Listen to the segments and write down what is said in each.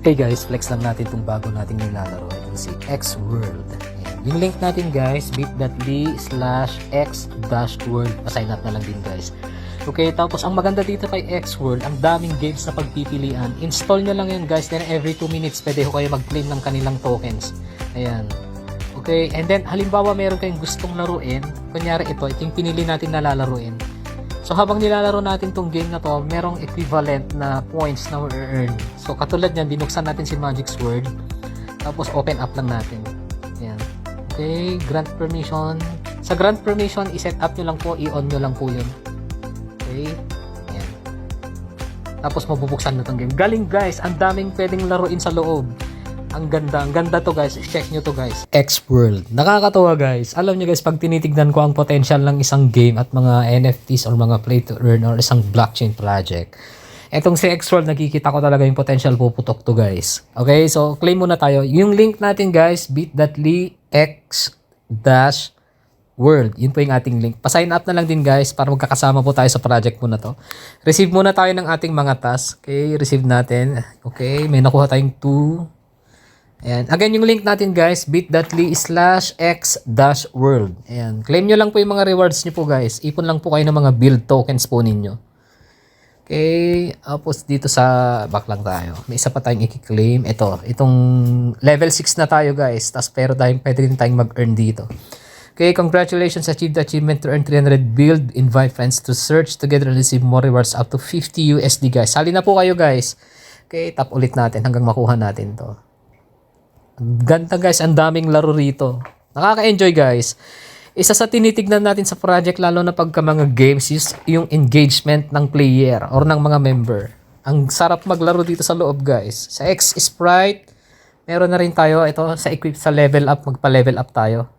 Hey guys, flex lang natin itong bago nating nilalaro. Ito si X-World. Yung link natin guys, bit.ly slash x-world. Pasign up na lang din guys. Okay, tapos ang maganda dito kay X-World, ang daming games na pagpipilian. Install nyo lang yun guys, then every 2 minutes pwede ko kayo mag-claim ng kanilang tokens. Ayan. Okay, and then halimbawa meron kayong gustong laruin, kunyari ito, ito yung pinili natin na lalaruin. So habang nilalaro natin tong game na to, merong equivalent na points na earn. So katulad niyan, binuksan natin si Magic Sword. Tapos open up lang natin. Ayan. Okay, grant permission. Sa grant permission, i-set up nyo lang po, i-on nyo lang po yun. Okay. Ayan. Tapos mabubuksan na tong game. Galing guys, ang daming pwedeng laruin sa loob. Ang ganda, ang ganda to guys. Check nyo to guys. X-World. Nakakatawa guys. Alam nyo guys, pag tinitignan ko ang potential ng isang game at mga NFTs or mga play to earn or isang blockchain project, etong si X-World, nakikita ko talaga yung potential puputok to guys. Okay, so claim muna tayo. Yung link natin guys, bit.ly x dash world. Yun po yung ating link. Pa-sign up na lang din guys para magkakasama po tayo sa project mo na to. Receive muna tayo ng ating mga task. Okay, receive natin. Okay, may nakuha tayong 2. Ayan. Again, yung link natin guys, bit.ly slash x dash world. Ayan. Claim nyo lang po yung mga rewards nyo po guys. Ipon lang po kayo ng mga build tokens po ninyo. Okay. Tapos dito sa back lang tayo. May isa pa tayong i-claim. Ito. Itong level 6 na tayo guys. Tapos pero tayong pwede rin tayong mag-earn dito. Okay, congratulations. Achieved the achievement to earn 300 build. Invite friends to search together and receive more rewards up to 50 USD guys. Sali na po kayo guys. Okay, tap ulit natin hanggang makuha natin to. Ganda guys, ang daming laro rito. Nakaka-enjoy guys. Isa sa tinitignan natin sa project lalo na pagka mga games is yung engagement ng player or ng mga member. Ang sarap maglaro dito sa loob guys. Sa X Sprite, meron na rin tayo ito sa equip sa level up, magpa-level up tayo.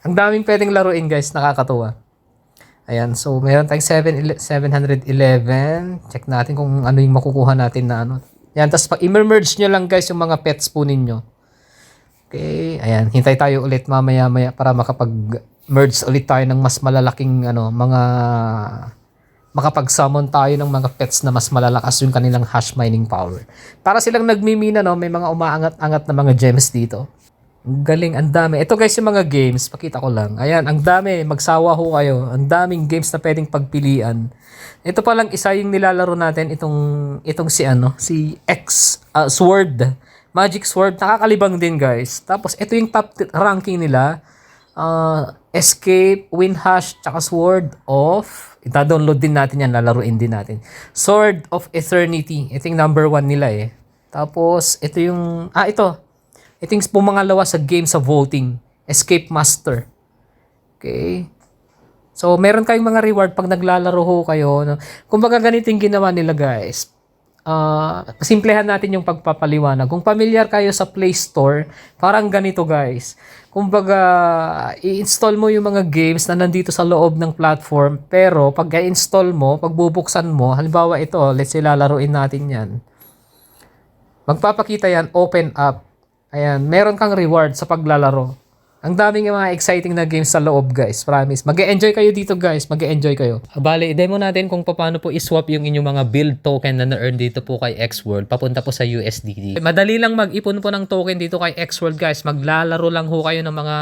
Ang daming pwedeng laruin guys, nakakatuwa. Ayan, so meron tayong 7, 711. Check natin kung ano yung makukuha natin na ano. Yan, tapos pag i-merge nyo lang guys yung mga pets po ninyo. Okay, ayan, hintay tayo ulit mamaya-maya para makapag-merge ulit tayo ng mas malalaking ano, mga makapag-summon tayo ng mga pets na mas malalakas yung kanilang hash mining power. Para silang nagmimina, no, may mga umaangat-angat na mga gems dito. Ang galing, ang dami. Ito guys yung mga games, pakita ko lang. Ayan, ang dami. Magsawa ho kayo. Ang daming games na pwedeng pagpilian. Ito pa lang isa yung nilalaro natin, itong, itong si ano, si X, ah, Sword. Magic Sword. Nakakalibang din guys. Tapos ito yung top ranking nila. Ah, Escape, Winhash, tsaka Sword of... Ita-download din natin yan, lalaruin din natin. Sword of Eternity. Ito yung number one nila eh. Tapos, ito yung... Ah, ito. Ito yung pumangalawa sa game sa voting. Escape Master. Okay. So, meron kayong mga reward pag naglalaro ho kayo. No? Kumbaga ganito yung ginawa nila guys. Ah, simplehan natin yung pagpapaliwanag. Kung familiar kayo sa Play Store, parang ganito guys. Kumbaga, i-install mo yung mga games na nandito sa loob ng platform, pero pag i-install mo, pag bubuksan mo, halimbawa ito, let's say lalaruin natin yan. Magpapakita yan, open up. Ayan, meron kang reward sa paglalaro. Ang daming mga exciting na games sa loob, guys. Promise. mag enjoy kayo dito, guys. mag enjoy kayo. Bale, demo natin kung paano po iswap yung inyong mga build token na na-earn dito po kay Xworld papunta po sa USDT. Madali lang mag-ipon po ng token dito kay Xworld, guys. Maglalaro lang ho kayo ng mga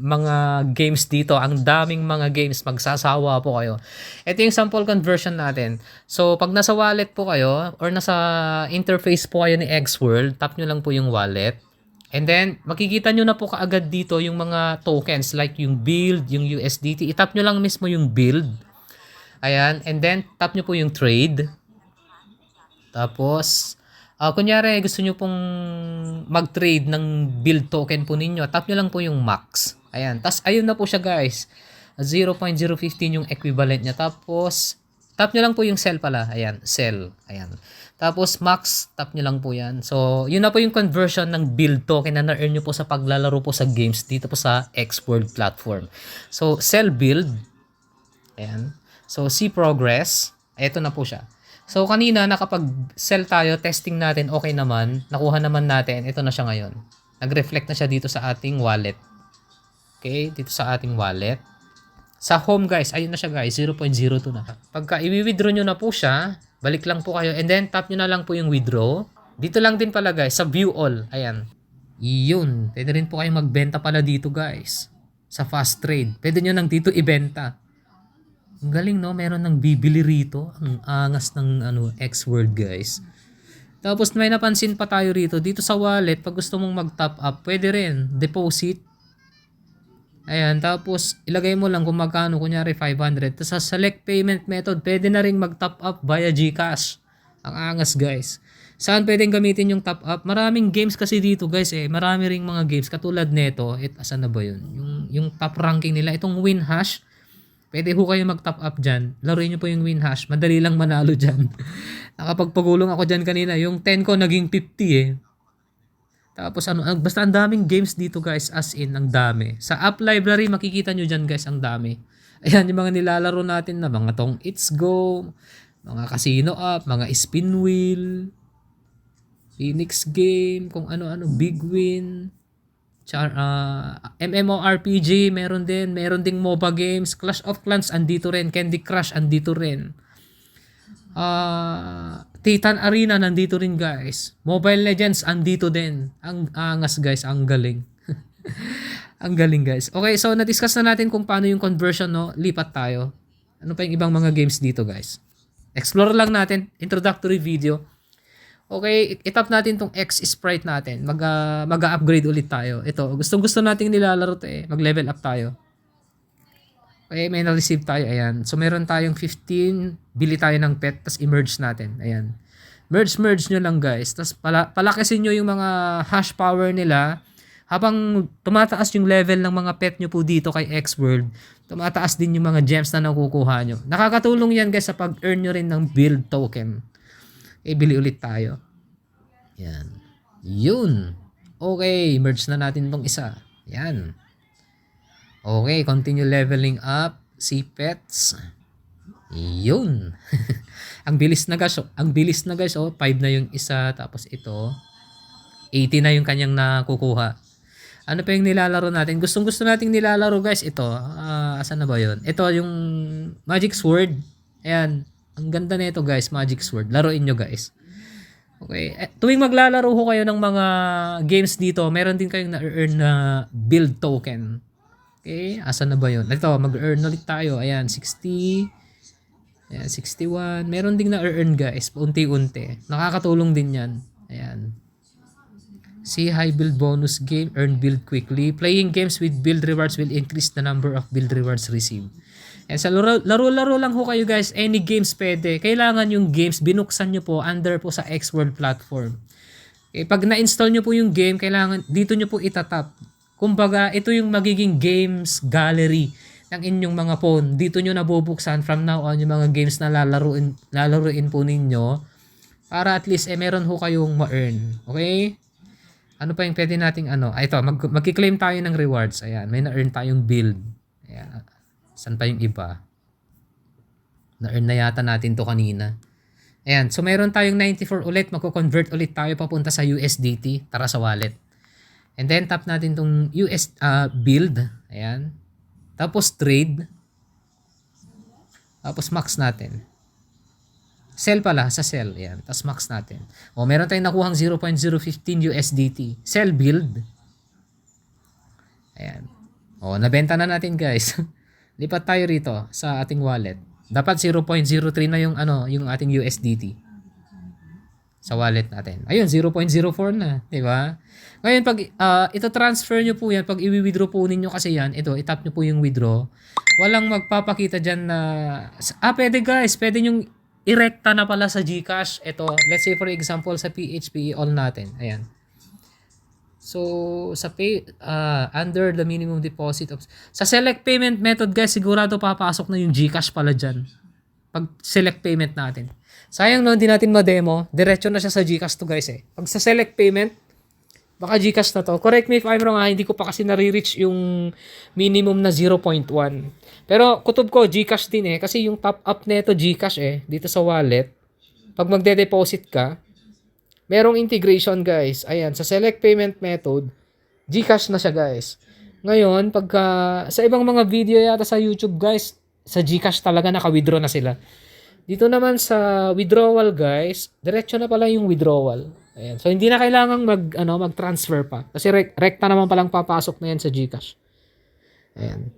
mga games dito. Ang daming mga games. Magsasawa po kayo. Ito yung sample conversion natin. So, pag nasa wallet po kayo or nasa interface po kayo ni Xworld, tap nyo lang po yung wallet. And then, makikita nyo na po kaagad dito yung mga tokens like yung build, yung USDT. Itap nyo lang mismo yung build. Ayan. And then, tap nyo po yung trade. Tapos, ah kunyari gusto nyo pong mag-trade ng build token po ninyo, tap nyo lang po yung max. Ayan. Tapos, ayun na po siya guys. 0.015 yung equivalent niya. Tapos, tap nyo lang po yung sell pala. Ayan, sell. Ayan. Tapos, max, tap nyo lang po yan. So, yun na po yung conversion ng build token na na-earn nyo po sa paglalaro po sa games dito po sa X-World platform. So, sell build. Ayan. So, see progress. Ito na po siya. So, kanina nakapag-sell tayo, testing natin, okay naman. Nakuha naman natin. Ito na siya ngayon. Nag-reflect na siya dito sa ating wallet. Okay, dito sa ating wallet. Sa home guys, ayun na siya guys, 0.02 na. Pagka i-withdraw nyo na po siya, balik lang po kayo and then tap nyo na lang po yung withdraw. Dito lang din pala guys, sa view all. Ayan. Iyon. Pwede rin po kayong magbenta pala dito guys. Sa fast trade. Pwede nyo nang dito ibenta. Ang galing no, meron nang bibili rito. Ang angas ng ano, X-World guys. Tapos may napansin pa tayo rito. Dito sa wallet, pag gusto mong mag-top up, pwede rin. Deposit. Ayan, tapos ilagay mo lang kung magkano, kunyari 500. Tapos sa select payment method, pwede na rin mag-top up via GCash. Ang angas guys. Saan pwedeng gamitin yung top up? Maraming games kasi dito guys eh. Marami ring mga games katulad nito. It, asan na ba yun? Yung, yung top ranking nila. Itong win hash. Pwede ho kayo mag-top up dyan. Laruin nyo po yung win hash. Madali lang manalo dyan. Nakapagpagulong ako dyan kanina. Yung 10 ko naging 50 eh. Tapos ano, basta ang daming games dito guys, as in, ang dami. Sa app library, makikita nyo dyan guys, ang dami. Ayan, yung mga nilalaro natin na mga tong It's Go, mga casino app, mga spin wheel, Phoenix game, kung ano-ano, Big Win, char, ah, MMORPG, meron din, meron ding MOBA games, Clash of Clans, andito rin, Candy Crush, andito rin. Ah, Titan Arena nandito rin guys. Mobile Legends andito din. Ang angas guys, ang galing. ang galing guys. Okay, so na-discuss na natin kung paano yung conversion no. Lipat tayo. Ano pa yung ibang mga games dito guys? Explore lang natin. Introductory video. Okay, itap natin tong X sprite natin. Mag, ah, mag-upgrade ulit tayo. Ito, gustong gusto nating nilalaro to eh. Mag-level up tayo. Okay, may na-receive tayo. Ayan. So, meron tayong 15. Bili tayo ng pet. Tapos, emerge natin. Ayan. Merge, merge nyo lang, guys. Tapos, pala, palakasin nyo yung mga hash power nila. Habang tumataas yung level ng mga pet nyo po dito kay X-World, tumataas din yung mga gems na nakukuha nyo. Nakakatulong yan, guys, sa pag-earn nyo rin ng build token. Okay, bili ulit tayo. Yan. Yun. Okay, merge na natin tong isa. Yan. Okay, continue leveling up. Si pets. Yun. ang bilis na guys. oh. Ang bilis na guys. Oh, 5 na yung isa. Tapos ito. 80 na yung kanyang nakukuha. Ano pa yung nilalaro natin? Gustong gusto nating nilalaro guys. Ito. Ah, asan na ba yun? Ito yung Magic Sword. Ayan. Ang ganda na ito guys. Magic Sword. Laruin nyo guys. Okay. Eh, tuwing maglalaro ho kayo ng mga games dito, meron din kayong na-earn na build token. Okay, asan na ba yun? Ito, mag-earn ulit tayo. Ayan, 60. Ayan, 61. Meron ding na-earn guys, unti-unti. Nakakatulong din yan. Ayan. See high build bonus game, earn build quickly. Playing games with build rewards will increase the number of build rewards received. And sa laro- laro-laro lang ho kayo guys, any games pwede. Kailangan yung games, binuksan nyo po under po sa X-World platform. Eh, pag na-install nyo po yung game, kailangan, dito nyo po itatap. Kumbaga, ito yung magiging games gallery ng inyong mga phone. Dito nyo nabubuksan from now on yung mga games na lalaruin, lalaruin po ninyo para at least eh meron ho kayong ma-earn. Okay? Ano pa yung pwede nating ano? Ah, ito, mag, magki-claim tayo ng rewards. Ayan, may na-earn tayong build. Ayan. San pa yung iba? Na-earn na yata natin to kanina. Ayan, so meron tayong 94 ulit. Magko-convert ulit tayo papunta sa USDT. Tara sa wallet. And then tap natin tong US ah, build. Ayan. Tapos trade. Tapos max natin. Sell pala, sa sell. Ayan. Tapos max natin. O, meron tayong nakuhang 0.015 USDT. Sell build. Ayan. O, nabenta na natin guys. Lipat tayo rito sa ating wallet. Dapat 0.03 na yung ano, yung ating USDT sa wallet natin. Ayun, 0.04 na, 'di ba? Ngayon pag ah, ito transfer nyo po 'yan, pag i-withdraw po ninyo kasi 'yan, ito i-tap nyo po yung withdraw. Walang magpapakita diyan na ah pwede guys, pwede yung irekta na pala sa GCash. Ito, let's say for example sa PHP all natin. Ayan. So, sa pay, ah, under the minimum deposit of... Sa select payment method, guys, sigurado papasok na yung GCash pala dyan. Pag select payment natin. Sayang no, hindi natin ma-demo. Diretso na siya sa GCash to, guys, eh. Pag sa select payment, baka GCash na to. Correct me if I'm wrong, ha. Hindi ko pa kasi nare-reach yung minimum na 0.1. Pero, kutob ko, GCash din, eh. Kasi yung top up nito GCash, eh. Dito sa wallet. Pag magde-deposit ka, merong integration guys. Ayan, sa select payment method, GCash na siya guys. Ngayon, pagka sa ibang mga video yata sa YouTube guys, sa GCash talaga naka-withdraw na sila. Dito naman sa withdrawal guys, diretso na pala yung withdrawal. Ayan. So, hindi na kailangang mag, ano, mag-transfer pa. Kasi rek- rekta naman palang papasok na yan sa Gcash. Ayan.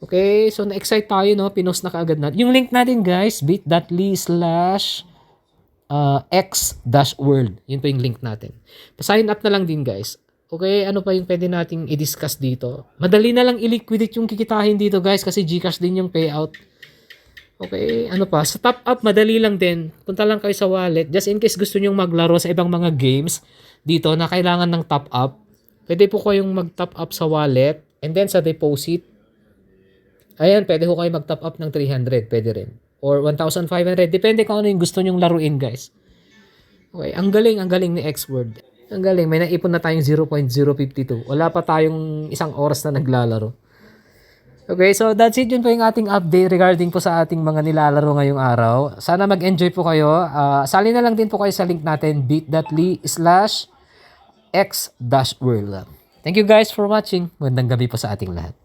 Okay, so na-excite tayo, no? Pinost na kaagad natin. Yung link natin, guys, bit.ly slash uh, x dash world. Yun po yung link natin. Pa-sign up na lang din, guys. Okay, ano pa yung pwede nating i-discuss dito? Madali na lang i-liquidate yung kikitahin dito, guys, kasi Gcash din yung payout. Okay, ano pa? Sa top up, madali lang din. Punta lang kayo sa wallet. Just in case gusto nyong maglaro sa ibang mga games dito na kailangan ng top up, pwede po kayong mag-top up sa wallet and then sa deposit. Ayan, pwede ko kayo mag-top up ng 300. Pwede rin. Or 1,500. Depende kung ano yung gusto nyong laruin, guys. Okay, ang galing, ang galing ni X-Word. Ang galing, may naipon na tayong 0.052. Wala pa tayong isang oras na naglalaro. Okay, so that's it. Yun po yung ating update regarding po sa ating mga nilalaro ngayong araw. Sana mag-enjoy po kayo. Ah, sali na lang din po kayo sa link natin, bit.ly slash x-world. Thank you guys for watching. Magandang gabi po sa ating lahat.